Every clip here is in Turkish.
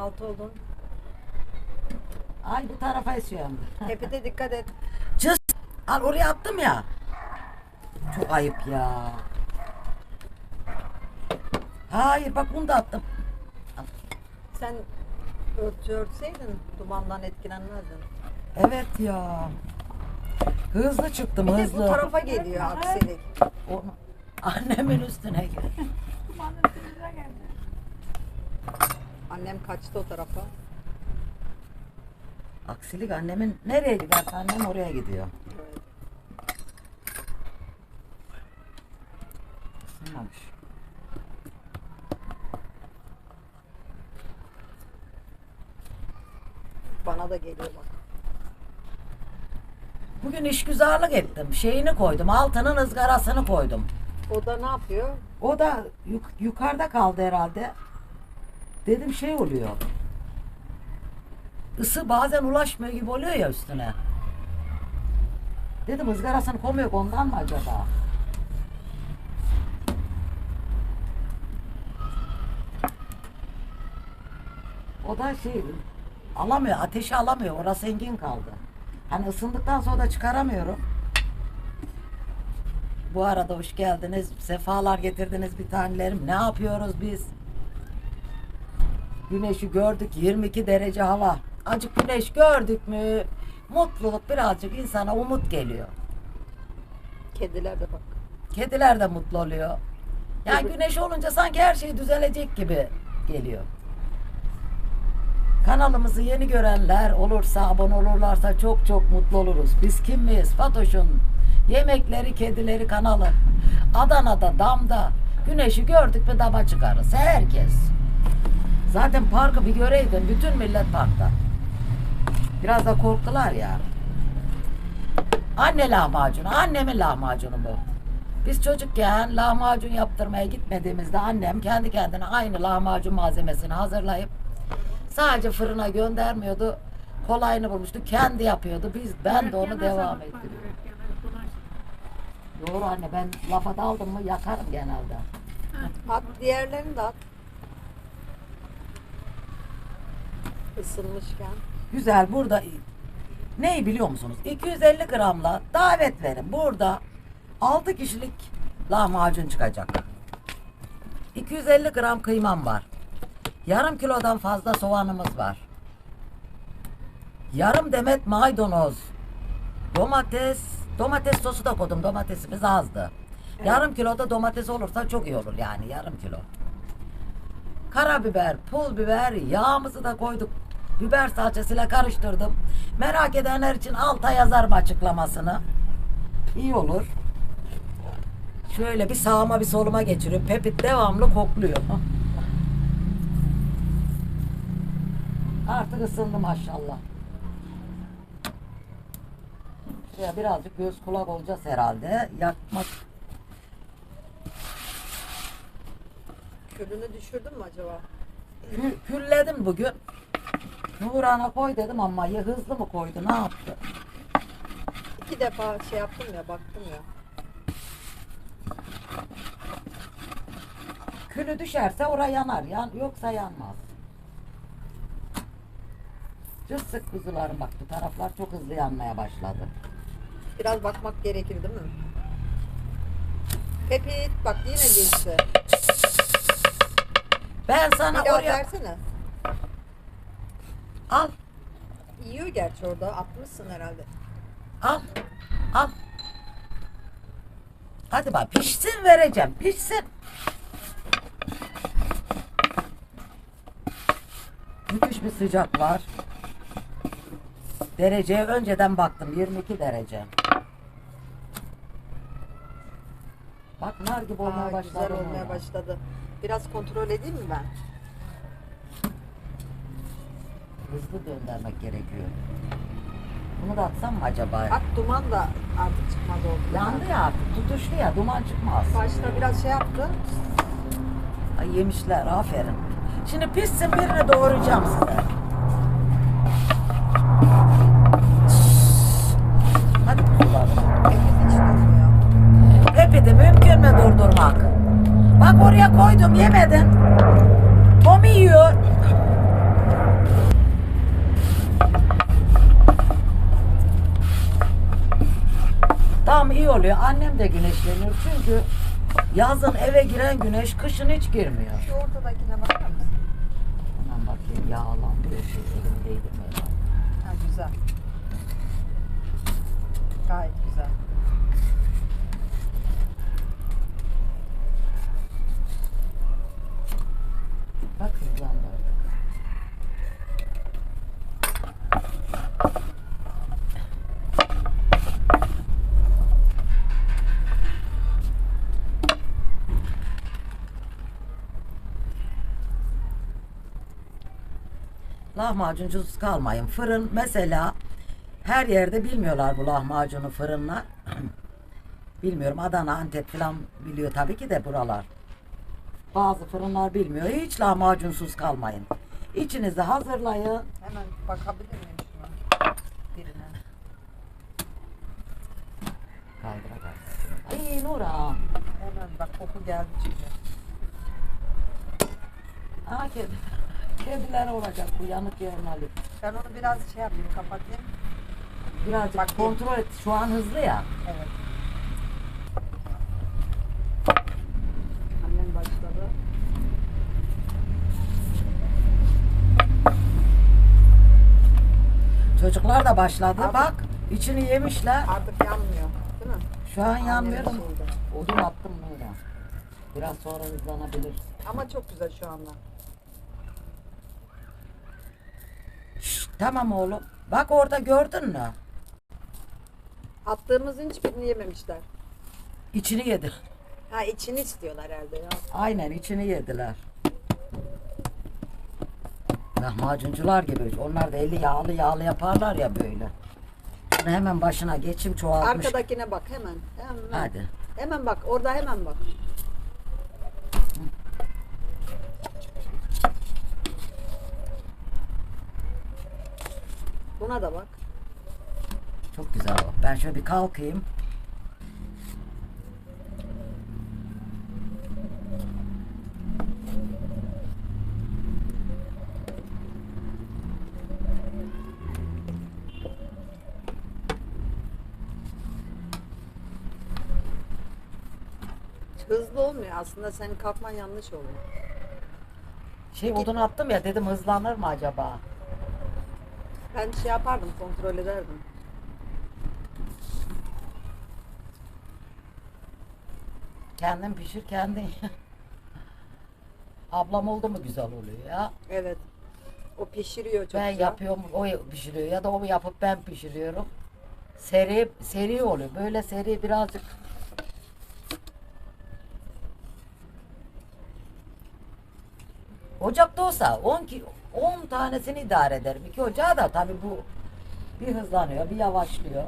halt oldun. Ay bu tarafa esiyorum. Tepede dikkat et. Cız. Al oraya attım ya. Çok ayıp ya. Hayır bak bunu da attım. Sen örtü örtseydin dumandan etkilenmezdin. Evet ya. Hızlı çıktım Bir de bu hızlı. tarafa geliyor aksilik. Onu- Annemin üstüne gel. Annem kaçtı o tarafa. Aksilik annemin nereye giderse annem oraya gidiyor. Evet. Isınmamış. Bana da geliyor bak. Bugün işgüzarlık ettim. Şeyini koydum. Altının ızgarasını koydum. O da ne yapıyor? O da yuk- yukarıda kaldı herhalde. Dedim şey oluyor. Isı bazen ulaşmıyor gibi oluyor ya üstüne. Dedim ızgarasını koymuyor ondan mı acaba? O da şey alamıyor, ateşi alamıyor. Orası engin kaldı. Hani ısındıktan sonra da çıkaramıyorum. Bu arada hoş geldiniz. Sefalar getirdiniz bir tanelerim. Ne yapıyoruz biz? Güneşi gördük 22 derece hava. Acık güneş gördük mü? Mutluluk birazcık insana umut geliyor. Kediler de bak. Kediler de mutlu oluyor. Yani güneş olunca sanki her şey düzelecek gibi geliyor. Kanalımızı yeni görenler olursa, abone olurlarsa çok çok mutlu oluruz. Biz kim miyiz? Fatoş'un Yemekleri Kedileri kanalı. Adana'da, damda. Güneşi gördük mü dama çıkarız. Herkes. Zaten parkı bir göreydin. Bütün millet parkta. Biraz da korktular ya. Anne lahmacunu, annemin lahmacunu bu. Biz çocukken lahmacun yaptırmaya gitmediğimizde annem kendi kendine aynı lahmacun malzemesini hazırlayıp sadece fırına göndermiyordu. Kolayını bulmuştu. Kendi yapıyordu. Biz ben de onu devam ettiriyorum. Doğru anne ben lafa daldım mı yakarım genelde. At diğerlerini de at. Isınmışken. Güzel burada neyi biliyor musunuz? 250 gramla davet verin. Burada 6 kişilik lahmacun çıkacak. 250 gram kıymam var. Yarım kilodan fazla soğanımız var. Yarım demet maydanoz. Domates, domates sosu da koydum. Domatesimiz azdı. Yarım kilo da domates olursa çok iyi olur yani yarım kilo. Karabiber, pul biber, yağımızı da koyduk. Biber salçasıyla karıştırdım. Merak edenler için alta yazarım açıklamasını. İyi olur. Şöyle bir sağıma bir soluma geçiriyor. Pepit devamlı kokluyor. Artık ısındı maşallah. Şuraya birazcık göz kulak olacağız herhalde. Yakmak Külünü düşürdün mü acaba? Kü- külledim bugün. Nurhan'a koy dedim ama ya hızlı mı koydu ne yaptı? İki defa şey yaptım ya baktım ya. Külü düşerse oraya yanar. Yan, yoksa yanmaz. Cız sık kuzularım bak bu taraflar çok hızlı yanmaya başladı. Biraz bakmak gerekir değil mi? Pepit bak yine geçti. Ben Bir sana daha oraya versene. al Yiyor gerçi orada. Atmışsın herhalde. al al. Hadi bak pişsin vereceğim pişsin. Müthiş bir sıcak var. Dereceye önceden baktım 22 derece. Bak nar gibi olmaya Aa, başladı. güzel olmaya başladı. Biraz kontrol edeyim mi ben? Hızlı döndürmek gerekiyor. Bunu da atsam mı acaba? At duman da artık çıkmaz oldu. Yandı ya artık tutuştu ya duman çıkmaz. Başta biraz şey yaptı. Ay yemişler aferin. Şimdi pişsin birini doğuracağım size. Hadi kuzularım. Pepit hiç durmuyor. Pepidi mümkün mü durdurmak? Bak oraya koydum yemedin. Tom yiyor. Tam iyi oluyor. Annem de güneşleniyor. Çünkü yazın eve giren güneş kışın hiç girmiyor. Şu ortadakine bakar mısın? Hemen bakayım yağlandı. Elimdeydim ya. Ha, güzel. Gayet Lahmacuncusuz kalmayın. Fırın mesela her yerde bilmiyorlar bu lahmacunu fırınlar. Bilmiyorum Adana, Antep falan biliyor tabii ki de buralar. Bazı fırınlar bilmiyor. Hiç lahmacunsuz kalmayın. İçinizi hazırlayın. Hemen bakabilir miyim? Birine. Kaldıracaksın. Ay Nura. Hemen bak koku geldi çünkü. Aa kedi. Kediler olacak bu yanık yerleri. Ben onu biraz şey yapayım kapatayım. Birazcık Bakayım. kontrol et. Şu an hızlı ya. Evet. Annem başladı. Çocuklar da başladı. Artık- Bak içini yemişler. Artık yanmıyor. Değil mi? Şu an yanmıyor. Odun attım Nura. Biraz sonra hızlanabilir. Ama çok güzel şu anda. Tamam oğlum. Bak orada gördün mü? Attığımızın hiçbirini yememişler. İçini yedi. Ha içini istiyorlar herhalde ya. Aynen içini yediler. Lahmacuncular gibi. Onlar da eli yağlı yağlı yaparlar ya böyle. Şunu hemen başına geçim çoğaltmış. Arkadakine bak hemen. Hemen. Hadi. Hemen bak. Orada hemen bak. Buna da bak. Çok güzel o. Ben şöyle bir kalkayım. Hızlı olmuyor aslında senin kalkman yanlış oluyor. Şey odun attım ya dedim hızlanır mı acaba? Ben şey yapardım kontrol ederdim. Kendin pişir kendin. ye. Ablam oldu mu güzel oluyor ya. Evet. O pişiriyor çok ben güzel. yapıyorum o pişiriyor ya da o yapıp ben pişiriyorum. Seri seri oluyor. Böyle seri birazcık Ocakta olsa 10 ki 10 tanesini idare ederim. İki ocağı da tabii bu bir hızlanıyor, bir yavaşlıyor.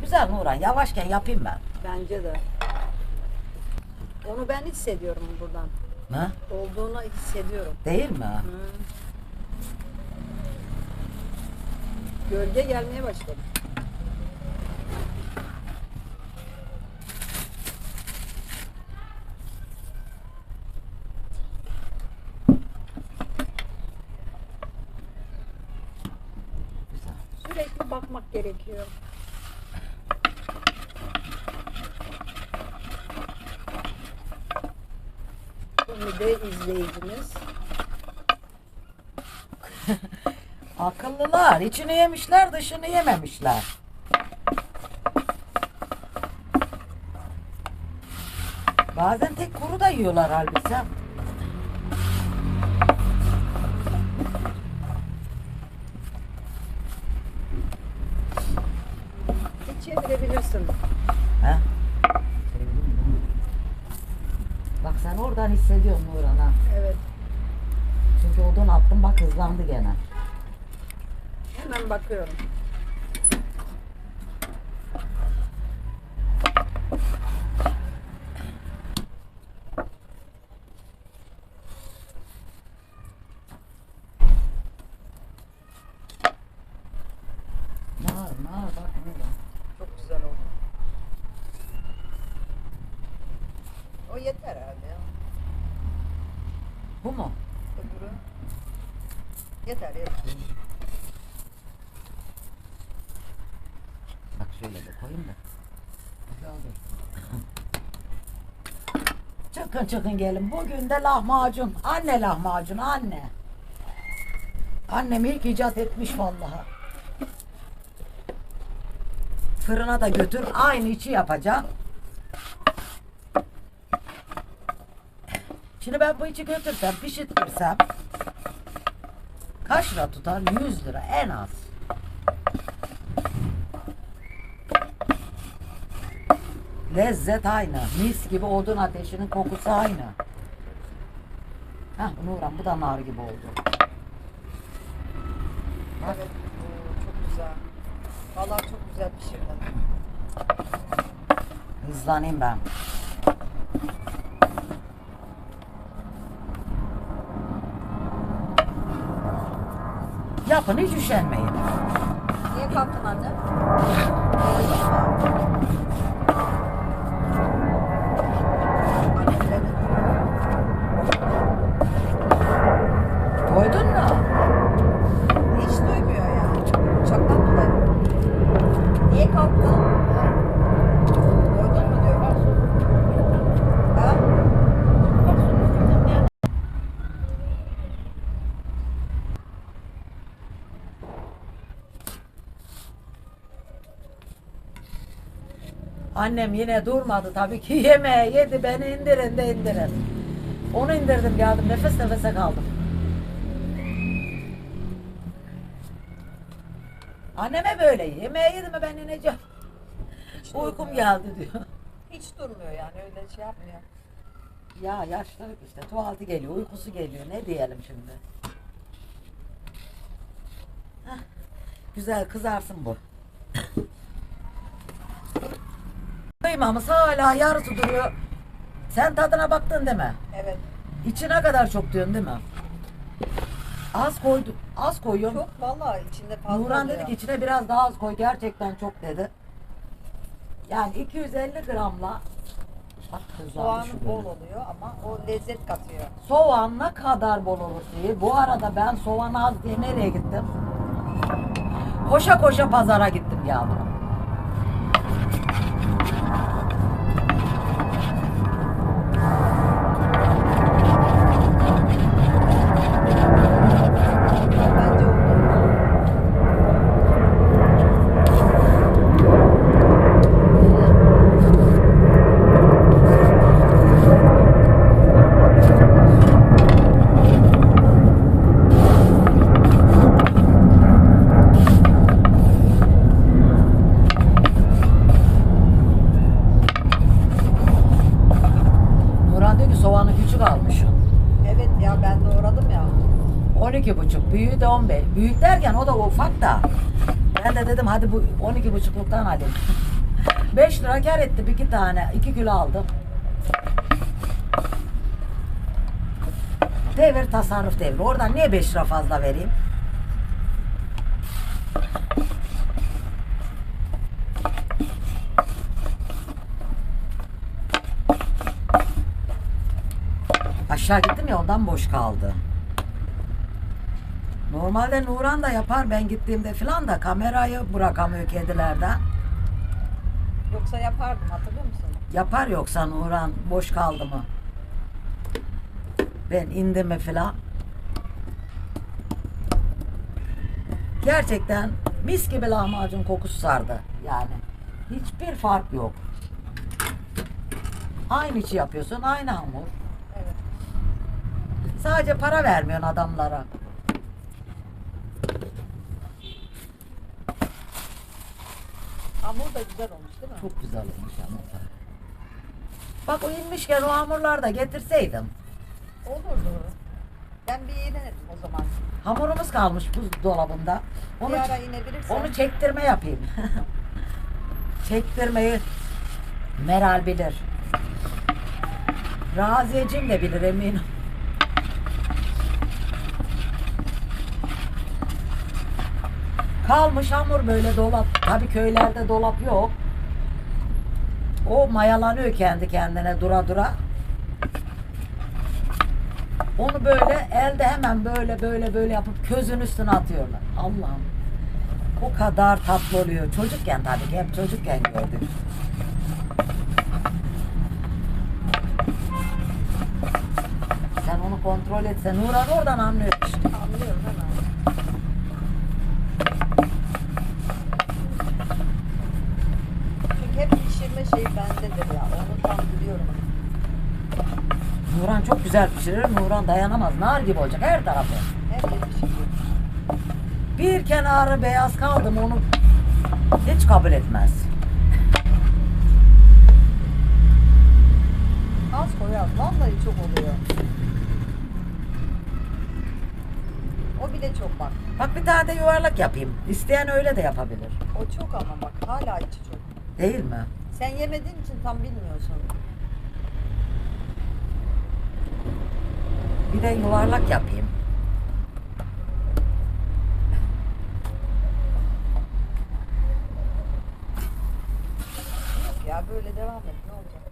Güzel Nurhan, yavaşken yapayım ben. Bence de. Onu ben hissediyorum buradan. Ha? Olduğunu hissediyorum. Değil mi? Hı. Gölge gelmeye başladı. Güzel. Sürekli bakmak gerekiyor. Şimdi de izleyicimiz Akıllılar. içini yemişler, dışını yememişler. Bazen tek kuru da yiyorlar halbuki. hiç çevirebilirsin. He? Bak sen oradan hissediyorsun Nurhan ha. Evet. Çünkü odun attım bak hızlandı gene. Hemen bakıyorum. Nar nar bak Nurhan. Çok güzel oldu. O yeter herhalde ya. Bu mu? Öbürü. Yeter yeter. Bak şöyle Şöyle de koyayım da. Güzel dur. Çıkın çıkın gelin. Bugün de lahmacun. Anne lahmacun anne. Annem ilk icat etmiş vallahi. Fırına da götür. Aynı içi yapacağım. Şimdi ben bu içi götürsem, pişirtirsem kaç lira tutar? 100 lira en az. Lezzet aynı. Mis gibi odun ateşinin kokusu aynı. Heh Nurhan bu da nar gibi oldu. Bak. Evet. Oo, çok güzel. Vallahi çok güzel pişirdin. Hızlanayım ben. Yapın hiç üşenmeyin. Niye kalktın anne? Annem dedi. Koydun mu? Hiç duymuyor yani. Uçaktan dolayı. Niye kalktın? Doydun mu diyor. Ha? Annem yine durmadı tabii ki yemeğe yedi beni indirin de indirin. Onu indirdim geldim nefes nefese kaldım. Anneme böyle yemeğe yedi mi ben ineceğim. Hiç Uykum durmuyor. geldi diyor. Hiç durmuyor yani öyle şey yapmıyor. Ya yaşlılık işte tuvaleti geliyor uykusu geliyor ne diyelim şimdi. Hah, güzel kızarsın bu. Kıymamız hala yarısı duruyor. Sen tadına baktın değil mi? Evet. İçine kadar çok diyorsun değil mi? Az koydu, az koyuyorum. Çok vallahi içinde fazla Nurhan dedi ki içine biraz daha az koy. Gerçekten çok dedi. Yani 250 gramla bak Soğanı bol oluyor ama o lezzet katıyor. Soğan ne kadar bol olur diye. Bu arada ben soğan az diye nereye gittim? Koşa koşa pazara gittim yavrum. Büyüğü de 15. Büyük derken o da ufak da. Ben de dedim hadi bu 12 buçukluktan alayım. 5 lira kar etti bir iki tane. 2 kilo aldım. Devir tasarruf devri. Oradan niye 5 lira fazla vereyim? Aşağı gittim ya ondan boş kaldı. Normalde Nuran da yapar ben gittiğimde filan da kamerayı bırakamıyor kedilerden. Yoksa yapardım hatırlıyor musun? Yapar yoksa Nuran boş kaldı mı? Ben indim mi filan. Gerçekten mis gibi lahmacun kokusu sardı yani. Hiçbir fark yok. Aynı içi yapıyorsun, aynı hamur. Evet. Sadece para vermiyorsun adamlara. Hamur da güzel olmuş değil mi? Çok güzel olmuş hamurlar. Bak o inmişken o hamurları da getirseydim. Olurdu. Ben bir yenerim o zaman. Hamurumuz kalmış buzdolabında. Onu, bir ara inebilirsen. onu çektirme yapayım. Çektirmeyi Meral bilir. Raziyeciğim de bilir eminim. Kalmış hamur böyle dolap. Tabii köylerde dolap yok. O mayalanıyor kendi kendine dura dura. Onu böyle elde hemen böyle böyle böyle yapıp közün üstüne atıyorlar. Allah'ım. O kadar tatlı oluyor. Çocukken tabii ki hep çocukken gördük. Sen onu kontrol etsen Nurhan oradan anlıyor işte. Anlıyorum hemen. Çünkü hep pişirme şeyi bendedir ya. Onu tam biliyorum. Nurhan çok güzel pişirir. Nurhan dayanamaz. Nar gibi olacak her tarafı. Bir kenarı beyaz kaldı mı onu hiç kabul etmez. Az koy az. Vallahi çok oluyor. O bile çok bak. Bak bir tane de yuvarlak yapayım. İsteyen öyle de yapabilir. O çok ama bak. Hala içi çok. Değil mi? Sen yemediğin için tam bilmiyorsun. Bir de yuvarlak yapayım. Yok ya böyle devam et. Ne olacak?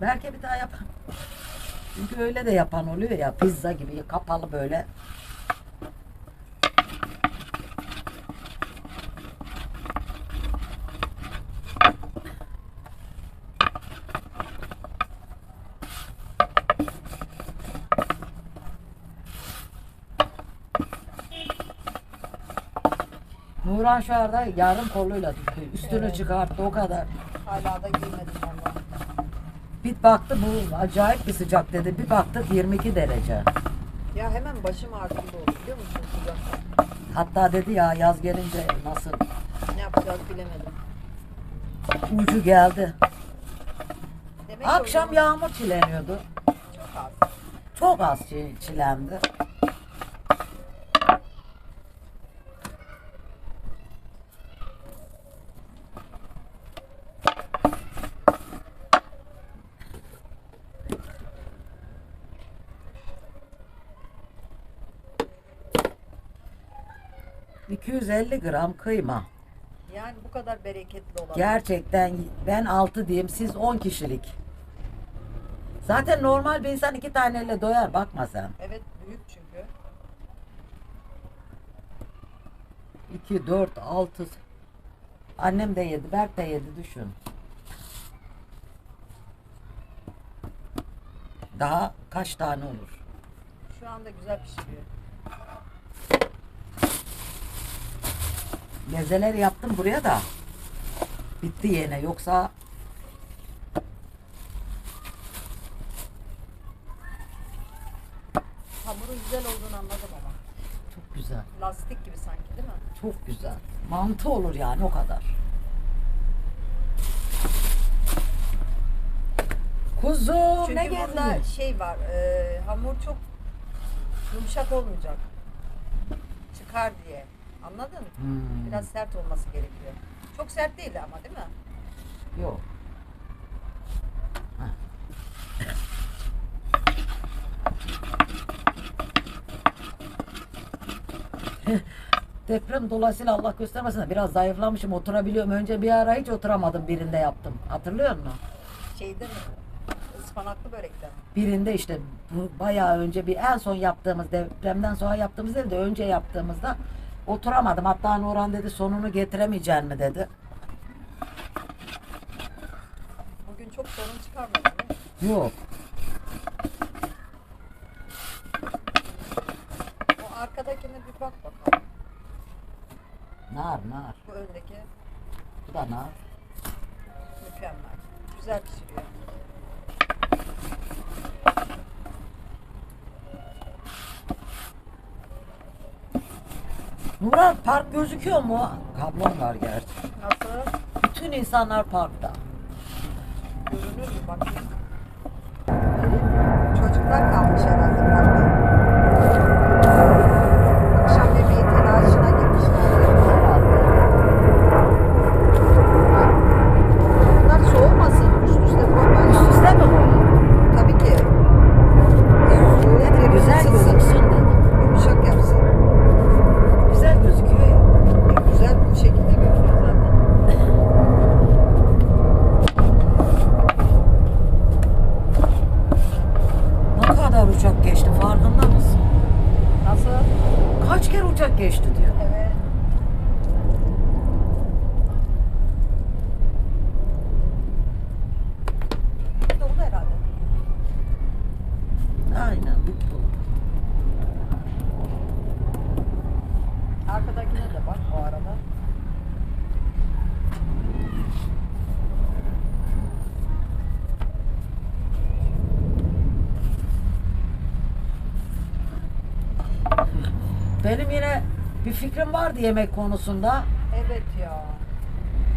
Belki bir daha yapan. Çünkü öyle de yapan oluyor ya pizza gibi kapalı böyle. Nurhan şu anda yarım koluyla tutuyor. Üstünü Evet. çıkarttı o kadar. Hala da giymedim ondan. Bir baktı bu acayip bir sıcak dedi. Bir baktık 22 derece. Ya hemen başım ağrıdı oldu biliyor musun sıcaktan? Hatta dedi ya yaz gelince nasıl Ne yapacağız bilemedim. ucu geldi. Demek Akşam yağmur çileniyordu. Çok az. Çok az çi- çilendi. ...250 gram kıyma. Yani bu kadar bereketli olan. Gerçekten ben 6 diyeyim siz 10 kişilik. Zaten normal bir insan iki taneyle doyar bakma sen. Evet büyük çünkü. 2, 4, 6. Annem de yedi, Berk de yedi düşün. Daha kaç tane olur? Şu anda güzel pişiriyor. Mezeler yaptım buraya da. Bitti yine yoksa Hamurun güzel olduğunu anladım ama. çok güzel. Lastik gibi sanki değil mi? Çok güzel. Mantı olur yani o kadar. Kuzum Çünkü ne burada geldin? şey var. e, hamur çok yumuşak olmayacak. Çıkar diye. Anladın? Hmm. Biraz sert olması gerekiyor. Çok sert değil ama değil mi? Yok. Deprem dolayısıyla Allah göstermesin biraz zayıflamışım oturabiliyorum. Önce bir ara hiç oturamadım birinde yaptım. Hatırlıyor musun? Şeyde mi? Ispanaklı börekte mi? Birinde işte bu bayağı önce bir en son yaptığımız depremden sonra yaptığımız değil de önce yaptığımızda oturamadım. Hatta Nurhan dedi sonunu getiremeyeceksin mi dedi. Bugün çok sorun çıkarmadı değil mi? Yok. O arkadakine bir bak bakalım. Nar nar. Bu öndeki Bu da nar. mükemmel. Güzel pişiriyor. Nurhan park gözüküyor mu? Kablon var gerçi. Nasıl? Bütün insanlar parkta. Görünür mü? Bakayım. Çocuklar kalmış herhalde parkta. çok güçlü diyor. Yemek konusunda. Evet ya.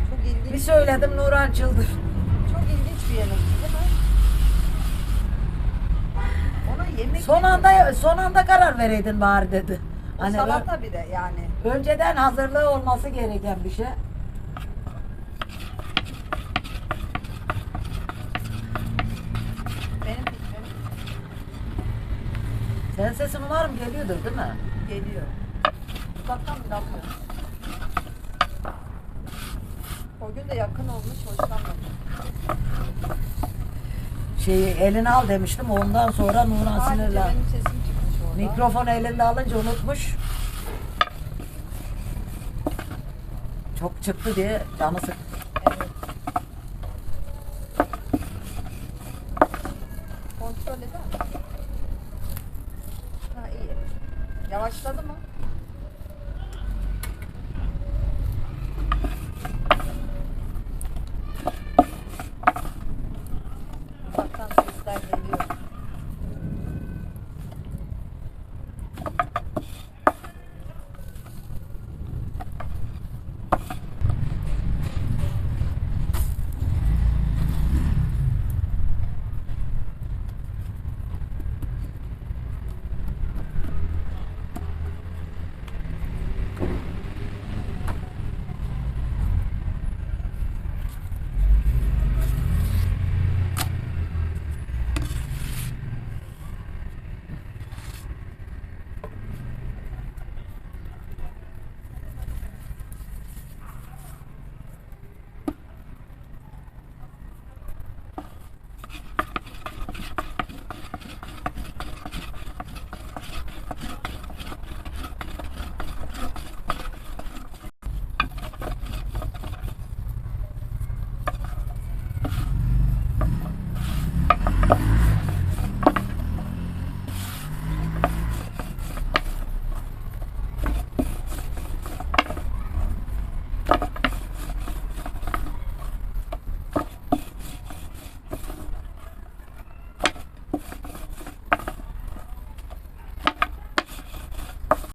Çok ilginç. Bir söyledim Nuran çıldır. Çok ilginç bir yemek değil mi? Ona yemek Son anda son anda karar vereydin bari dedi. O Hani salata bir de yani. ö- önceden hazırlığı olması gereken bir şey. Benim fikrim Sen sesin var mı geliyordur değil mi? geliyor. Uzaktan bile almıyor. O gün de yakın olmuş hoşlanmadım. Şeyi eline al demiştim ondan sonra Nuran Sadece sinirlen. benim sesim çıkmış orada. Mikrofon elinde alınca unutmuş. Çok çıktı diye canı sıktı.